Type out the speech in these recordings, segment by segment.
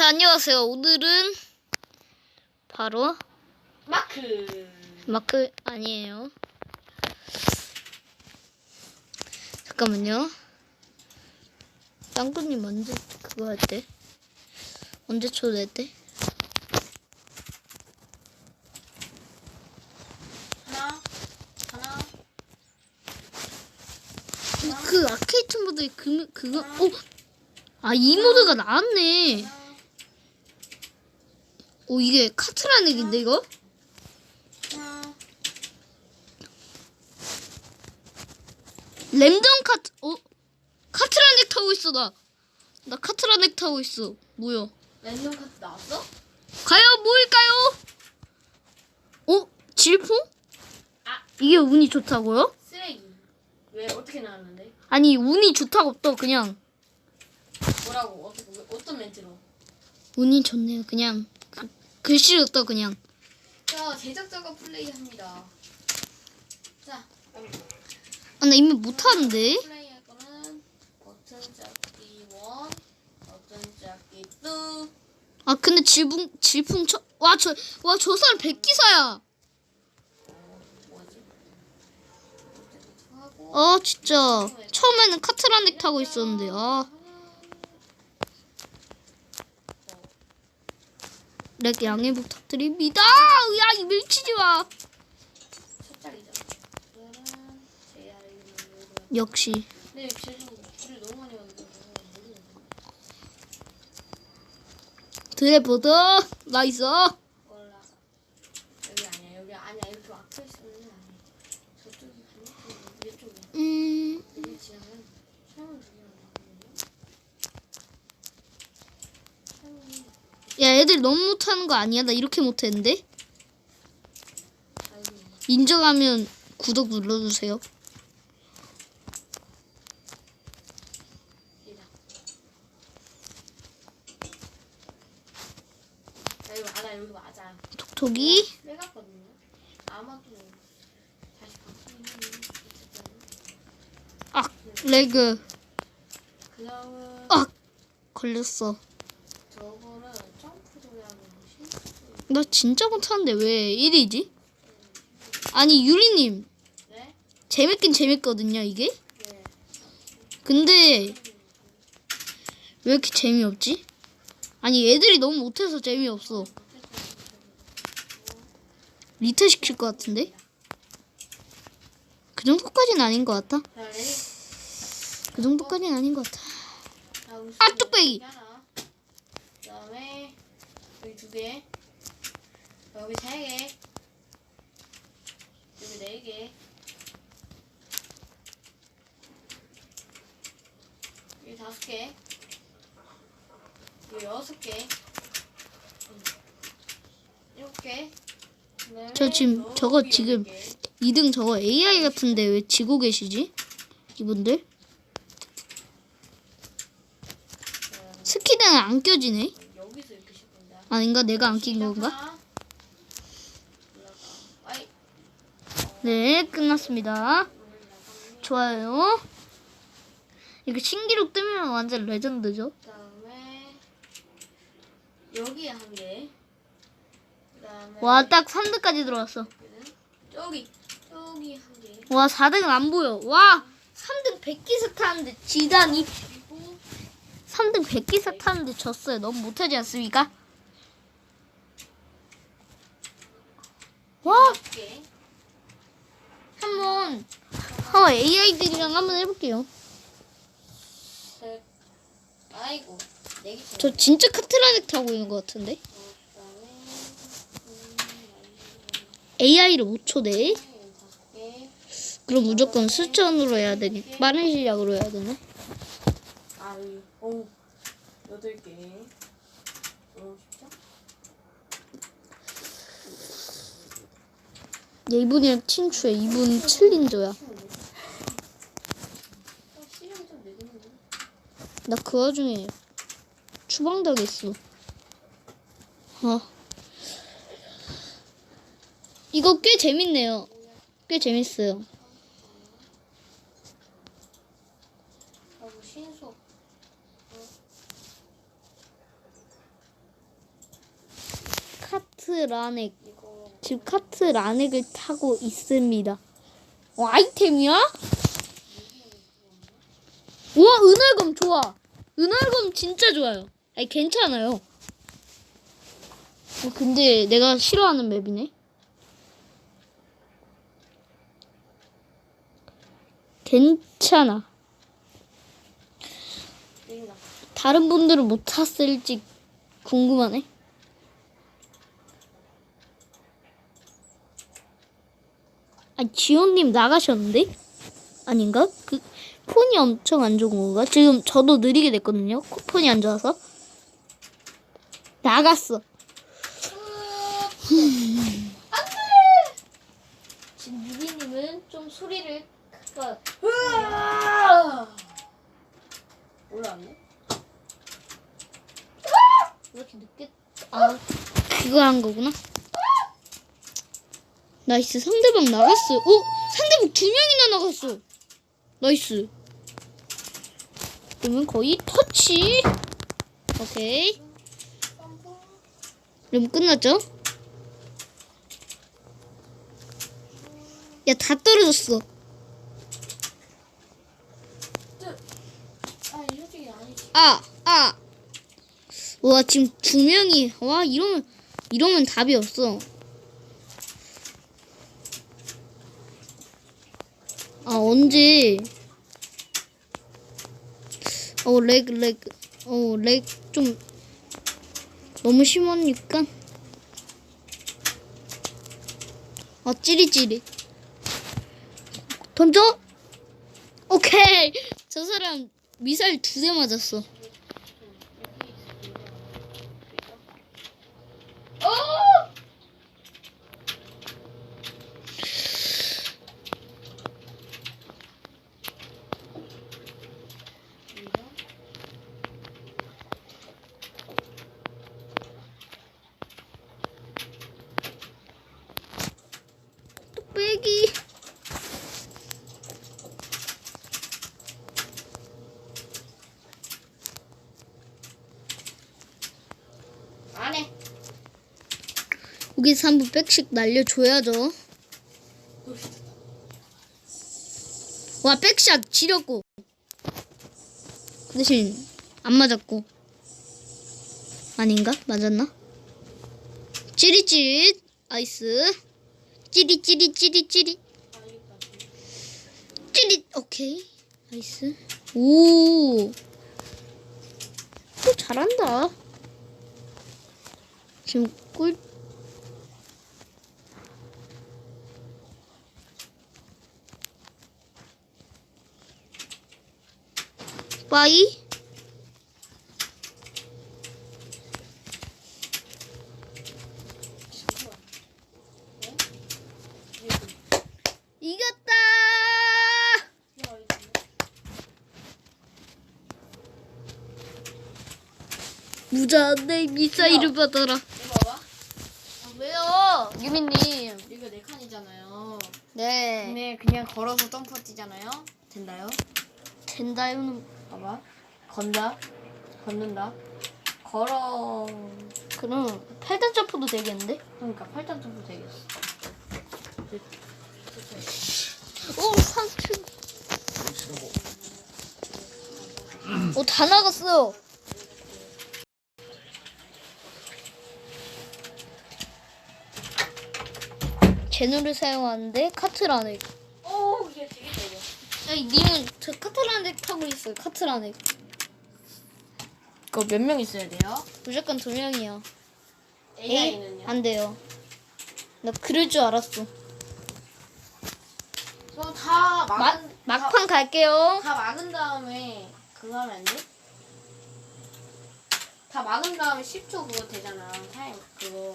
자, 안녕하세요. 오늘은 바로 마크. 마크 아니에요. 잠깐만요. 땅구님 언제 그거 할 때? 언제 초대할 때? 하나, 하나, 그 아케이트 모드에 그 그거 어? 아 이 모드가 나왔네. 오 이게 카트라는 얘긴데 이거? 램던 카트 어? 카트라넥 타고 있어 나. 나 카트라넥 타고 있어. 뭐야? 랜덤 카드 나왔어? 과연 뭘까요? 어? 질풍? 아. 이게 운이 좋다고요? 쓰레기. 왜 어떻게 나왔는데? 아니 운이 좋다고 또 그냥 뭐라고? 어떻게 어떤 멘트로? 운이 좋네요 그냥 그, 글씨로 또 그냥. 자, 제작자가 플레이합니다. 자, 아 나 이미 못하는데? 플레이할 거는 버튼 잡기 1, 버튼 잡기 2. 아 근데 질풍 질풍 저와저 와 저 사람 백기사야. 아 진짜. 처음에는 카트라넥 타고 있었는데 아 렉 양해 부탁드립니다 야 이 밀치지 마 역시 모르겠네. 드래보드 나이스 올라가. 여기 아니야. 여기 아니야. 이렇게 막혀 있으면 아니야. 저쪽이 반대쪽이 이쪽이야. 음 여기 지나면 사람을 죽이는 거거든요. 사람이 야, 애들 너무 못하는 거 아니야? 나 이렇게 못했는데? 인정하면 구독 눌러주세요. 톡톡이. 아, 레그. 아, 걸렸어. 저거는 점프 조작하는 것이 나 진짜 못하는데 왜 1위지? 아니, 유리님. 네? 재밌긴 재밌거든요, 이게? 네. 근데 왜 이렇게 재미없지? 아니, 애들이 너무 못해서 재미없어. 리타 시킬 것 같은데? 그 정도까지는 아닌 것 같아. 자, 레디. 그 정도까지는 아닌 것 같아. 아, 수고 뚝배기! 여기 하나. 그다음에 여기 두 개. 여기 세 개. 여기 네 개. 여기 다섯 개. 여기 여섯 개. 음. 일곱 개. 저 지금 저거 지금 개. 2등 저거 AI 같은데 왜 지고 계시지? 이분들? 스키드는 안 껴지네? 아닌가? 내가 안 낀 건가? 아이. 네, 끝났습니다. 좋아요. 이거 신기록 뜨면 완전 레전드죠? 그다음에 여기에 한 개. 그다음에 와, 딱 3등까지 들어왔어. 저기 저기 한 개. 와, 4등은 안 보여. 와, 3등 100기사 타는데. 그리고 3등 100기사 타는데 졌어요. 너무 못하지 않습니까? 와, 몇 개. 한번 어, AI들이랑 한번 해볼게요. 아이고. 저 진짜 카트라넥 타고 있는 것 같은데? AI를 5초 내? 그럼 무조건 수천으로 해야 되니 빠른 실력으로 해야 되네? 아유, 오, 8개. 오, 1 0 얘 이분이랑 친추해. 이분 7닌저야. 어, 시간 좀 내겠는데. 나그 와중에 추방당했어. 어. 이거 꽤 재밌네요. 꽤 재밌어요. 신속. 라넥. 지금 카트 라넥을 타고 있습니다. 어, 아이템이야? 우와, 은월검 좋아. 은월검 진짜 좋아요. 아니, 괜찮아요. 어, 근데 내가 싫어하는 맵이네. 괜찮아. 다른 분들은 못 탔을지 궁금하네. 아, 지호님 나가셨는데? 아닌가? 그 폰이 엄청 안 좋은 건가? 지금 저도 느리게 됐거든요. 코- 폰이 안 좋아서. 나갔어. 지금 유비님은 좀 소리를 크가 올라왔네. 왜 이렇게 늦게? 아, 그거 한 거구나. 나이스, 상대방 나갔어. 오, 상대방 두 명이나 나갔어. 나이스. 그러면 거의 터치. 오케이. 그럼 끝났죠? 야, 다 떨어졌어. 아, 아. 와, 지금 두 명이, 와, 이러면, 이러면 답이 없어. 아, 언제. 어, 렉, 렉. 어, 렉 좀, 너무 심하니까. 아, 찌릿찌릿. 던져? 오케이. 저 사람 미사일 두 대 맞았어. 어! 뚝배기. 안 해. 여기서 한번 백씩 날려줘야죠. 와, 백샷 지렸고. 그 대신 안 맞았고. 아닌가? 맞았나? 찌릿찌릿. 아이스. 찌릿찌릿찌릿찌릿. 찌릿. 오케이. 나이스. 오. 또 잘한다. 지금 꿀. 빠이. 이겼다. 야, 이거. 무자한데 미사일을 받아라. 이거 봐봐. 아, 왜요, 유민님? 이거 네 칸이잖아요. 네. 근데 그냥 걸어서 점프 뛰잖아요. 된다요? 된다요는 봐봐. 건다. 걷는다. 걸어. 그럼 팔단 점프도 되겠는데? 그러니까 팔단 점프 되겠어. 오 삼촌. 오다 나갔어요. 제노를 사용하는데 이게 되게 되게. 아니 님은 저 카트라넥 타고 있어요. 카트라넥. 그거 몇 명 있어야 돼요? 무조건 두 명이요. AI는요? 안 돼요. 나 그럴 줄 알았어. 저다 막 막은 막판 갈게요. 다 막은 다음에 그거 하면 안 돼? 다 막은 다음에 10초 그거 되잖아. 타임 그거.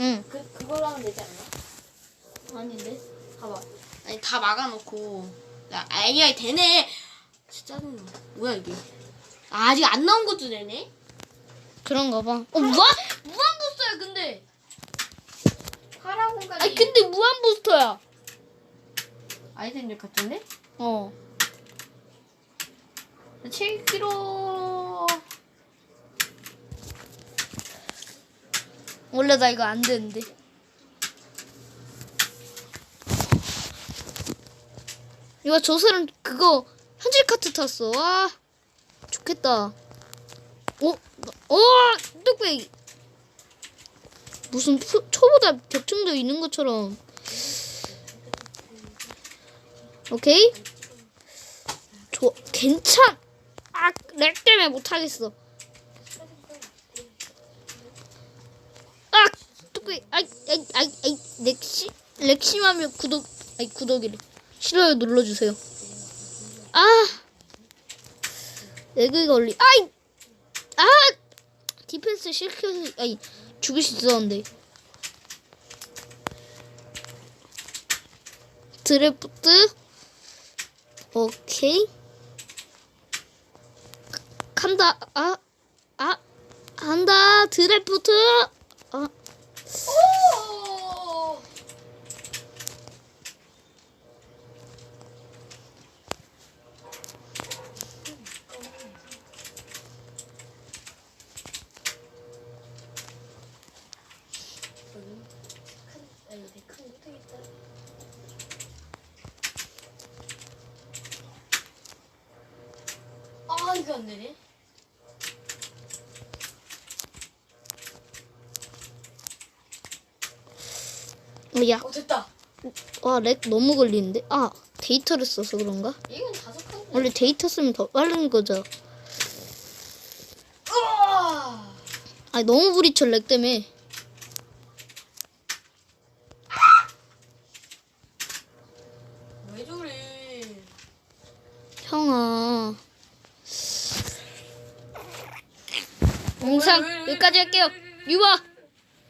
응. 그 그걸로 하면 되지 않나? 아닌데. 봐봐. 아니 다 막아놓고 야 AI 되네. 진짜 짜증나. 뭐야 이게? 아, 아직 안 나온 것도 되네? 그런가 봐. 어 무한 무한 부스터야 근데. 파라곤까지 아니 근데 무한 부스터야. 아이템들 같은데? 어. 7kg 어 원래 나 이거 안 되는데. 이거 저 사람 그거 현질 카트 탔어. 와 좋겠다. 어? 어? 뚝배기. 무슨 표, 초보다 벽충도 있는 것처럼. 오케이. 좋아. 괜찮. 아, 렉 때문에 못하겠어. 아, 뚝배기. 아이, 아이, 아이, 아이, 렉시, 렉심하면 구독, 아이, 구독이래. 싫어요 눌러주세요. 아, 렉이 걸리. 아이, 아, 디펜스 시켜서, 아이, 죽일 수 있었는데. 드래프트. 오케이. 간다. 아, 아, 간다. 드래프트. 아, 오! 아 이거 안. 어, 야, 어 됐다. 와, 렉 너무 걸리는데. 아, 데이터를 써서 그런가? 이건 다섯 칸. 원래 데이터 쓰면 더 빠른 거죠. 아, 너무 부딪혀 렉 때문에. 왜 저래? 형아. 영상 왜, 왜, 왜, 여기까지 할게요. 유아.